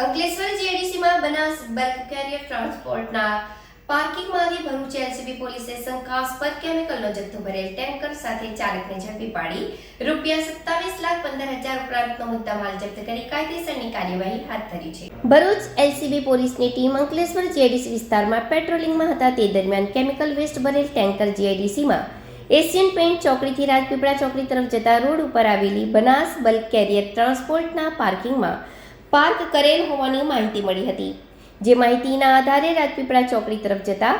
અંકલેશ્વર જીઆઈડીસીમાં Banas bulk carrier ટ્રાન્સપોર્ટના પાર્કિંગમાંથી ભરૂચ એલસીબી પોલીસે શંકાસ્પદ કેમિકલનો જથ્થો ભરેલ ટેન્કર સાથે ચાલકને ઝડપી પાડી રૂપિયા સત્તાવીસ લાખ પંદર હજાર ઉપરાંતનો મુદ્દામાલ જપ્ત કરી કાયદેસરની કાર્યવાહી હાથ ધરી છે. ભરૂચ એલસીબી પોલીસની ટીમ અંકલેશ્વર જીઆઈડીસી વિસ્તારમાં પેટ્રોલિંગમાં હતા. તે દરમિયાન કેમિકલ વેસ્ટ ભરેલ ટેન્કર જીઆઈડીસીમાં એશિયન પેઇન્ટ ચોકડીથી રાજપીપળા ચોકડી તરફ જતા રોડ ઉપર આવેલી બનાસ બલ્ક કેરિયર ટ્રાન્સપોર્ટના પાર્કિંગમાં પાર્ક કરેલ હોવાની માહિતી મળી હતી. જે માહિતીના આધારે રાજપીપળા ચોકડી તરફ જતા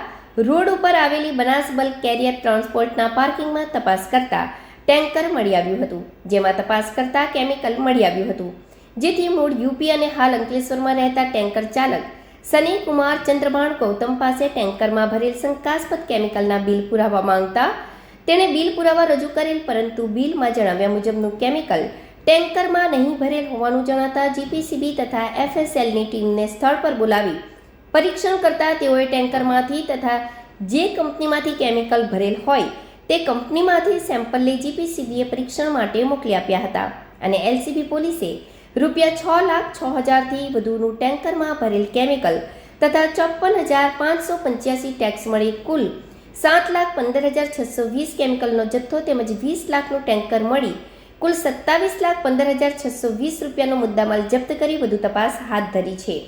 રોડ ઉપર આવેલી બનાસ કેરિયર ટ્રાન્સપોર્ટના પાર્કિંગમાં તપાસ કરતા ટેન્કર મળી આવ્યું હતું, જેમાં તપાસ કરતા કેમિકલ મળી આવ્યું હતું. જેથી મૂળ યુપી અને હાલ અંકલેશ્વરમાં રહેતા ટેન્કર ચાલક સની કુમાર ચંદ્રભાણ ગૌતમ પાસે ટેન્કરમાં ભરેલ શંકાસ્પદ કેમિકલના બિલ પુરાવા માંગતા તેણે બિલ પુરાવા રજૂ કરેલ, પરંતુ બિલમાં જણાવ્યા મુજબનું કેમિકલ ટેન્કરમાં નહીં ભરેલ હોવાનું જણાતા જીપીસીબી તથા એફએસએલની ટીમને સ્થળ પર બોલાવી પરીક્ષણ કરતા તેઓએ ટેન્કરમાંથી તથા જે કંપનીમાંથી કેમિકલ ભરેલ હોય તે કંપનીમાંથી સેમ્પલ લઈ જીપીસીબીએ પરીક્ષણ માટે મોકલી આપ્યા હતા અને એલસીબી પોલીસે રૂપિયા છ લાખ છ હજારથી વધુનું ટેન્કરમાં ભરેલ કેમિકલ તથા ચોપન હજાર પાંચસો પંચ્યાસી ટેક્સ મળી કુલ સાત લાખ પંદર હજાર છસો વીસ કેમિકલનો જથ્થો તેમજ વીસ લાખનું ટેન્કર મળી કુલ સત્તાવીસ લાખ પંદર હજાર છસો વીસ રૂપિયાનો મુદ્દામાલ જપ્ત કરી વધુ તપાસ હાથ ધરી છે.